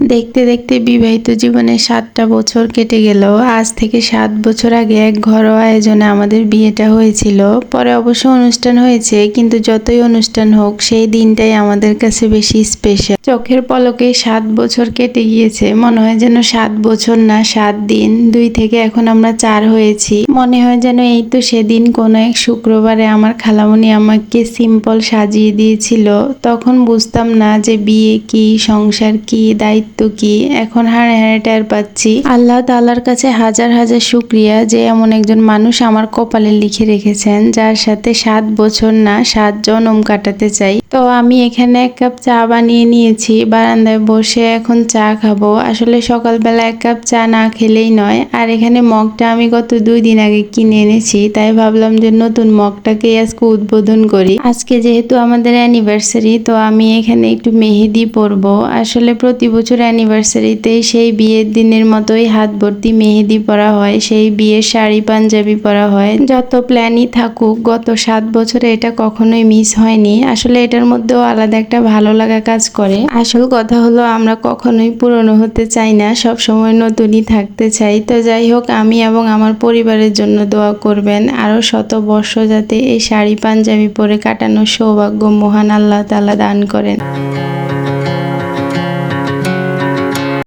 দেখতে দেখতে বিবাহিত জীবনে সাতটা বছর কেটে গেল। আজ থেকে সাত বছর আগে এক ঘরোয়া আয়োজনে আমাদের বিয়েটা হয়েছিল। পরে অবশ্য অনুষ্ঠান হয়েছে, কিন্তু যতই অনুষ্ঠান হোক, সেই দিনটাই আমাদের কাছে বেশি স্পেশাল চোখের পলকে সাত বছর কেটে গিয়েছে। মনে হয় যেন সাত বছর না, সাত দিন। দুই থেকে এখন আমরা চার হয়েছি। মনে হয় যেন এই তো সেদিন কোনো এক শুক্রবারে আমার খালামণি আমাকে সিম্পল সাজিয়ে দিয়েছিল। তখন বুঝতাম না যে বিয়ে কি, সংসার কি, দায়িত্ব কি? এখন হাড়ে হাড়ে টের পাচ্ছি। আল্লাহ তাআলার কাছে হাজার হাজার শুক্রিয়া যে এমন একজন মানুষ আমার কপালে লিখে রেখেছেন, যার সাথে সাত বছর না, সাত জনম কাটাতে চাই। তো আমি এখানে এক কাপ চা বানিয়ে নিয়েছি, বারান্দায় বসে এখন চা খাব। আসলে সকালবেলা এক কাপ চা না খেলেই নয়। আর এখানে মগটা আমি গত দুই দিন আগে কিনে এনেছি, তাই ভাবলাম যে নতুন মগটাকে আজকে উদ্বোধন করি। আজকে যেহেতু আমাদের অ্যানিভার্সারি তো আমি এখানে একটু মেহেদি পরবো। আসলে প্রতি বছর অ্যানিভার্সারিতেই সেই বিয়ের দিনের মতোই হাত ভর্তি মেহেদি পরা হয়, সেই বিয়ের শাড়ি পাঞ্জাবি পরা হয়। যত প্ল্যানই থাকুক, গত সাত বছরে এটা কখনোই মিস হয়নি। আসলে এটার মধ্যেও আলাদা একটা ভালো লাগা কাজ করে। আসল কথা হলো, আমরা কখনোই পুরনো হতে চাই না সব সময় নতুনই থাকতে চাই। তো যাই হোক, আমি এবং আমার পরিবারের জন্য দোয়া করবেন, আরও শত বর্ষ যাতে এই শাড়ি পাঞ্জাবি পরে কাটানোর সৌভাগ্য মহান আল্লাহ তাআলা দান করেন।